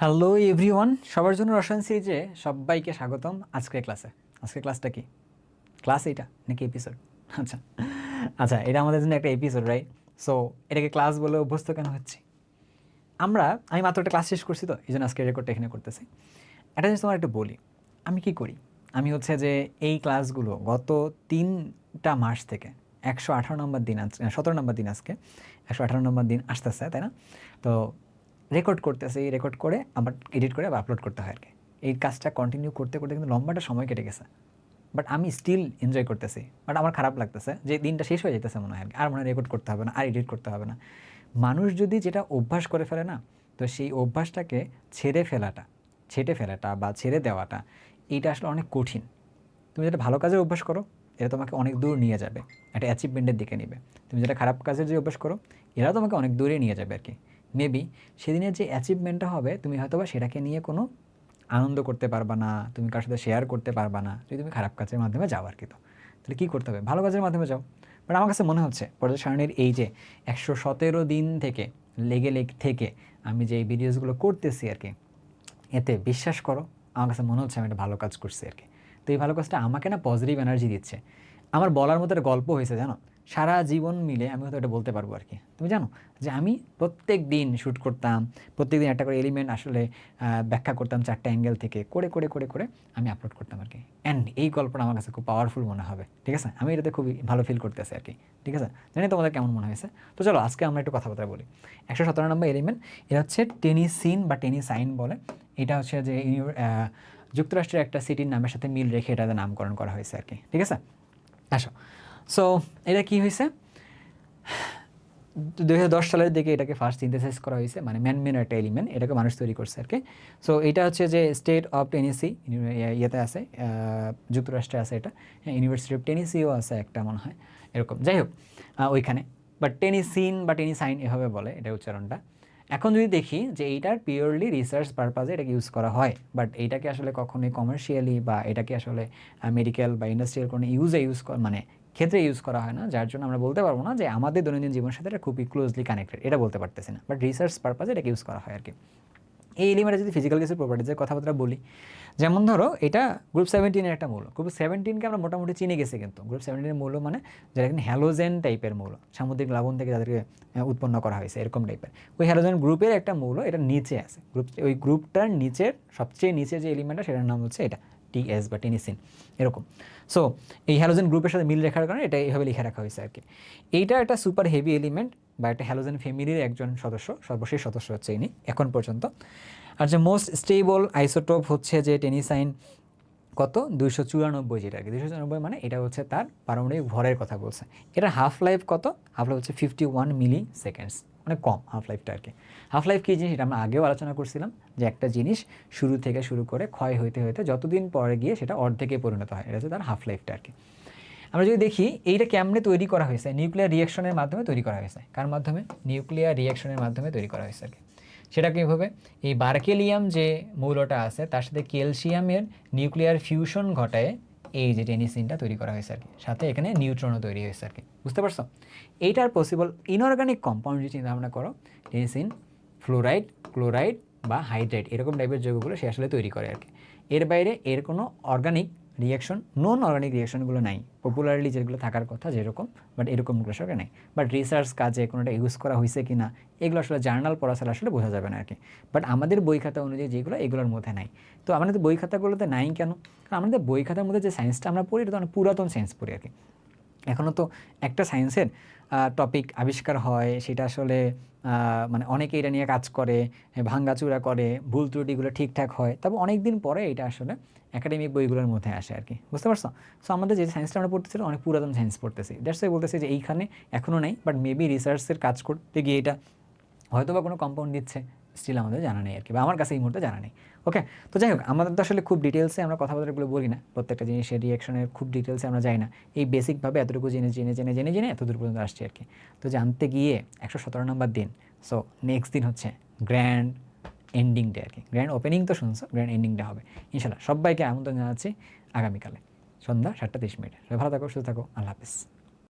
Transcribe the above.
Hello everyone সবার জন্য রসায়ন সিরিজে সবাইকে স্বাগতম আজকের ক্লাসে আজকের ক্লাসটা কি? ক্লাস এইটা নাকি এপিসোড আচ্ছা। আচ্ছা এটা আমাদের জন্য একটা এপিসোড রাইট সো এটাকে ক্লাস বলে অভ্যস্ত কেন হচ্ছে? আমরা, আমি মাত্র একটা ক্লাস শেষ করছি তো, এই জন্য আজকে রেকর্ডটা এখানে করতেছি। একটা জিনিস তোমার একটু বলি, আমি কি করি? আমি হচ্ছে যে এই ক্লাসগুলো গত তিনটা মাস থেকে, একশো আঠারো নম্বর দিন আজ, সতেরো নম্বর দিন আজকে, একশো আঠারো নম্বর দিন আসতেছে, তাই না? তো রেকর্ড করতেছে, এই রেকর্ড করে আবার এডিট করে আবার আপলোড করতে হয় আর কি। এই কাজটা কন্টিনিউ করতে করতে কিন্তু লম্বাটা সময় কেটে গেছে। বাট আমি স্টিল এনজয় করতেছি। বাট আমার খারাপ লাগতেছে যে দিনটা শেষ হয়ে যেতেছে মনে হয় আর মনে রেকর্ড করতে হবে না, আর এডিট করতে হবে না। মানুষ যদি যেটা অভ্যাস করে ফেলে না, তো সেই অভ্যাসটাকে ছেড়ে ফেলাটা, ছেটে ফেলাটা বা ছেড়ে দেওয়াটা এইটা আসলে অনেক কঠিন। তুমি যেটা ভালো কাজের অভ্যাস করো, এটা তোমাকে অনেক দূর নিয়ে যাবে। একটা অ্যাচিভমেন্টের দিকে নেবে। তুমি যেটা খারাপ কাজের যে অভ্যাস করো এরা তোমাকে অনেক দূরে নিয়ে যাবে আর কি। মেবি সেদিনের যে অ্যাচিভমেন্টটা হবে, তুমি হয়তো বা সেটাকে নিয়ে কোনো আনন্দ করতে পারবা না, তুমি কার সাথে শেয়ার করতে পারবা না, যদি তুমি খারাপ কাজের মাধ্যমে যাও আর কি তো। তাহলে কী করতে হবে? ভালো কাজের মাধ্যমে যাও। বাট আমার কাছে মনে হচ্ছে, পর্যায় সারণীর এই যে একশো সতেরো দিন থেকে, লেগে লেগ থেকে আমি যে এই ভিডিওসগুলো করতেছি আর কি, এতে বিশ্বাস করো, আমার কাছে মনে হচ্ছে আমি একটা ভালো কাজ করছি আর কি। তো এই ভালো কাজটা আমাকে না পজিটিভ এনার্জি দিচ্ছে। আমার বলার মতো একটা গল্প হয়েছে, জানো? সারা জীবন মিলে আমি হয়তো এটা বলতে পারব আর কি তুমি জানো যে আমি প্রত্যেক দিন শ্যুট করতাম, প্রত্যেক দিন একটা করে এলিমেন্ট আসলে ব্যাখ্যা করতাম চারটে অ্যাঙ্গেল থেকে, করে করে করে করে আমি আপলোড করতাম আর কি অ্যান্ড এই গল্পটা আমার কাছে খুব পাওয়ারফুল মনে হবে, ঠিক আছে? আমি এটাতে খুবই ভালো ফিল করতেছি আর কি ঠিক আছে? জানি তোমাদের কেমন মনে হয়েছে? তো চলো আজকে আমরা একটু কথাবার্তা বলি। একশো সতেরো নম্বর এলিমেন্ট এটা হচ্ছে টেনিসিন বা টেনিসাইন বলে। এটা হচ্ছে যে যুক্তরাষ্ট্রের একটা সিটির নামের সাথে মিল রেখে এটাতে নামকরণ করা হয়েছে আর কি ঠিক আছে? আসো। সো এটা কি হয়েছে দুই হাজার দশ সালের দিকে এটাকে ফার্স্ট সিনথেসাইজ করা হয়েছে মানে ম্যান মেন একটা এলিমেন্ট এটাকে মানুষ তৈরি করছে আর কি সো এটা হচ্ছে যে স্টেট অফ টেনিসি ইয়েতে আছে যুক্তরাষ্ট্রে আছে এটা। ইউনিভার্সিটি অফ টেনিসিও আছে একটা মনে হয়, এরকম। যাই হোক ওইখানে। বাট টেনিসিন বা টেনিসাইন এভাবে বলে, এটা উচ্চারণটা। এখন যদি দেখি যে এইটার পিওরলি রিসার্চ পারপাজে এটাকে ইউজ করা হয় বাট এইটাকে আসলে কখনোই কমার্শিয়ালি বা এটাকে আসলে মেডিকেল বা ইন্ডাস্ট্রিয়াল কোনো ইউজে ইউজ মানে ক্ষেত্রে ইউজ করা হয় না, যার জন্য আমরা বলতে পারব না যে আমাদের দৈনন্দিন জীবনের সাথে এটা খুবই ক্লোজলি কানেক্টেড এটা বলতে পারতেছি না। বাট রিসার্চ পারপাজে এটাকে ইউজ করা হয় আর কি এই এলিমেন্টে যদি ফিজিক্যাল কিছু প্রপার্টিজের কথাবার্তা বলি, যেমন ধরো এটা গ্রুপ সেভেন্টিনের একটা মৌল। গ্রুপ সেভেন্টিনকে আমরা মোটামুটি চিনে গেছি কিন্তু। গ্রুপ সেভেন্টিনের মৌল মানে যারা এখানে হ্যালোজেন টাইপের মৌল। সামুদ্রিক লবণ থেকে যাদেরকে উৎপন্ন করা হয়েছে, এরকম টাইপের ওই হ্যালোজেন গ্রুপের একটা মৌল, এটা নিচে আছে। গ্রুপ ওই গ্রুপটার নিচের, সবচেয়ে নিচে যে এলিমেন্টটা সেটার নাম হচ্ছে এটা। টিএস বা টেনিসিন এরকম। সো এই হ্যালোজেন গ্রুপের সাথে মিল রেখার কারণে এটা এইভাবে লিখে রাখা হয়েছে আর কি এইটা একটা সুপার হেভি এলিমেন্ট বা একটা হ্যালোজেন ফ্যামিলির একজন সদস্য, সর্বশেষ সদস্য হচ্ছে ইনি, এখন পর্যন্ত। আর যে মোস্ট স্টেবল আইসোটোপ হচ্ছে যে টেনিসাইন কত? দুইশো চুরানব্বই যেটা আর কি দুইশো চুরানব্বই মানে এটা হচ্ছে তার পারমাণবিক ভরের কথা বলছে। এটা হাফ লাইফ কত? হাফ লাইফ হচ্ছে ফিফটি ওয়ান মিলি সেকেন্ডস মানে কম হাফ লাইফটা আর কি। হাফ লাইফ কী জিনিস? এটা আমরা আগেও আলোচনা করছিলাম যে একটা জিনিস শুরু থেকে শুরু করে ক্ষয় হইতে হইতে যতদিন পরে গিয়ে সেটা অর্ধেকে পরিণত হয়। এটা হচ্ছে তার হাফ লাইফটা আর কি। আমরা যদি দেখি, এইটা কেমনে তৈরি করা হয়েছে? নিউক্লিয়ার রিয়াকশনের মাধ্যমে তৈরি করা হয়েছে। কার মাধ্যমে? নিউক্লিয়ার রিয়াকশনের মাধ্যমে তৈরি করা হয়েছে আর কি। সেটা কীভাবে? এই বার্কেলিয়াম যে মৌলটা আছে, তার সাথে ক্যালসিয়ামের নিউক্লিয়ার ফিউশন ঘটায় এই যে টেনিসিনটা তৈরি করা হয়েছে আর কি। সাথে এখানে নিউট্রনও তৈরি হয়েছে আর কি। বুঝতে পারছ? এইটার পসিবল ইনঅর্গানিক কম্পাউন্ড যদি চিন্তা ভাবনা করো টেনিসিন ফ্লোরাইড ক্লোরাইড বা হাইড্রাইড এরকম টাইপের যৌগগুলো সে আসলে তৈরি করে আর কি। এর বাইরে এর কোনো অর্গানিক রিয়াকশন নন অর্গানিক রিয়াকশনগুলো নাই। পপুলারলি যেগুলো থাকার কথা যেরকম বাট এরকমগুলো সঙ্গে নেই। বাট রিসার্চ কাজে কোনোটা ইউজ করা হয়েছে কি না এগুলো আসলে জার্নাল পড়া ছাড়া আসলে বোঝা যাবে না আর কি। বাট আমাদের বই খাতা অনুযায়ী যেগুলো, এগুলোর মধ্যে নাই। তো আমাদের বই খাতাগুলোতে নাই কেন? কারণ আমাদের বই খাতার মধ্যে যে সায়েন্সটা আমরা পড়ি, এটা তো অনেক পুরাতন সায়েন্স পড়ি আর কি। এখনও তো একটা সায়েন্সের টপিক আবিষ্কার হয়, সেটা আসলে মানে অনেকে এটা নিয়ে কাজ করে ভাঙ্গাচুরা করে, ভুল ত্রুটিগুলো ঠিকঠাক হয়। তবে অনেক দিন পরে এটা আসলে একাডেমিক বইগুলোর মধ্যে আসে আর কি। বুঝতে পারছ? সো আমাদের যে সায়েন্সটা আমরা পড়তেছি অনেক পুরাতন সায়েন্স পড়তেছি। দ্যাটস ওয়াই বলতেছি যে এইখানে এখনও নেই বাট মেবি রিসার্চের কাজ করতে গিয়ে এটা হয়তো বা কোনো কম্পাউন্ড দিচ্ছে স্টিল আমাদের জানা নেই আর কি, বা আমার কাছে এই মুহূর্তে জানা নেই। ওকে তো যাই হোক, আমাদের তো আসলে খুব ডিটেলসে আমরা কথাবার্তাগুলো বলি না। প্রত্যেকটা জিনিসের রিয়াকশনের খুব ডিটেলসে আমরা যাই না। এই বেসিকভাবে এতটুকু জেনে জেনে জেনে জেনে জেনে এতদূর পর্যন্ত আসছি আর কি। তো জানতে গিয়ে একশো সতেরো নম্বর দিন। সো নেক্সট দিন হচ্ছে গ্র্যান্ড এন্ডিং ডে আর কি গ্র্যান্ড ওপেনিং তো শুনছো গ্র্যান্ড এন্ডিং ডে হবে। ইনশাল্লাহ সবাইকে আমন্ত্রণ জানাচ্ছি আগামীকালে। সন্ধ্যা সাতটা তিরিশ মিনিটে। ভালো থাকো, সুস্থ থাকো। আল্লাহ হাফিজ।